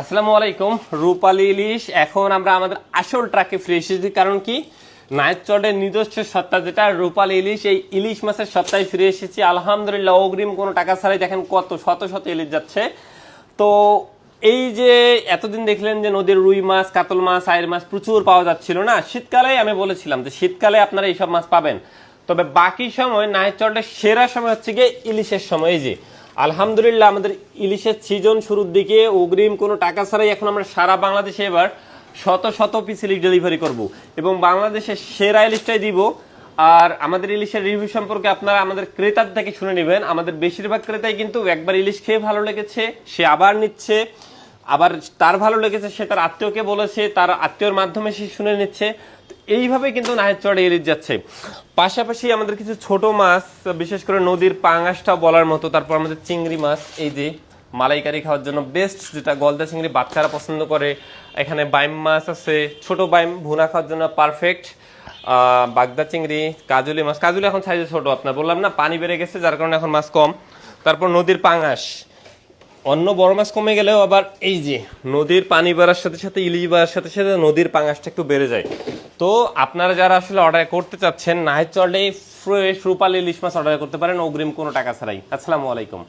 আসসালামু আলাইকুম, রূপালী ইলিশ। এখন আমরা আমাদের আসল ট্রাকে ফিরে এসেছি, কারণ কি? নায়ক চটের নিজস্ব সত্তা যেটা, রূপালী ইলিশ, এই ইলিশ মাছের সত্তায় ফিরে এসেছি। আলহামদুলিল্লাহ, অগ্রিম কোনো টাকা ছাড়াই দেখেন কত শত শত ইলিশ যাচ্ছে। তো এই যে এতদিন দেখলেন যে নদীর রুই মাছ, কাতল মাছ আয়ের মাছ প্রচুর পাওয়া যাচ্ছিল না, শীতকালে আমি বলেছিলাম যে শীতকালে আপনারা এইসব মাছ পাবেন। তবে বাকি সময় নায়ক চটের সেরা সময় হচ্ছে গিয়ে ইলিশের সময়, এই যে আলহামদুলিল্লাহ, আমাদের ইলিশের সিজন শুরুর দিকে অগ্রিম কোনো টাকা ছাড়াই এখন আমরা সারা বাংলাদেশে এবার শত শত পিস ইলিশ ডেলিভারি করব। এবং বাংলাদেশের সেরা ইলিশটাই দিব। আর আমাদের ইলিশের রিভিউ সম্পর্কে আপনারা আমাদের ক্রেতার থেকে শুনে নেবেন। আমাদের বেশিরভাগ ক্রেতাই কিন্তু একবার ইলিশ খেয়ে ভালো লেগেছে, সে আবার নিচ্ছে। আবার তার ভালো লেগেছে, সে তার আত্মীয়কে বলেছে, তার আত্মীয়র মাধ্যমে সে শুনে নিচ্ছে। এইভাবে কিন্তু নাহের চড়ে এড়িয়ে যাচ্ছে। পাশাপাশি আমাদের কিছু ছোট মাছ, বিশেষ করে নদীর পাঙাশটা বলার মতো, তারপর আমাদের চিংড়ি মাছ, এই যে মালাইকারি খাওয়ার জন্য বেস্ট যেটা গলদা চিংড়ি বাচ্চারা পছন্দ করে। এখানে বাইম মাছ আছে, ছোট বাইম ভুনা খাওয়ার জন্য পারফেক্ট বাগদা চিংড়ি, কাজুলি মাছ। কাজুলি এখন সাইজে ছোট, আপনার বললাম না, পানি বেড়ে গেছে, যার কারণে এখন মাছ কম। তারপর নদীর পাঙাশ। অন্য বড় মাছ কমে গেলেও আবার এই যে নদীর পানি বাড়ার সাথে সাথে, ইলিশ বাড়ার সাথে সাথে নদীর পাঙাশটা একটু বেড়ে যায়। তো আপনারা যারা আসলে অর্ডার করতে চাচ্ছেন নাহের চলে, ফ্রেশ রূপালি ইলিশ মাছ অর্ডার করতে পারেন, অগ্রিম কোনো টাকা ছাড়াই। আসসালামু আলাইকুম।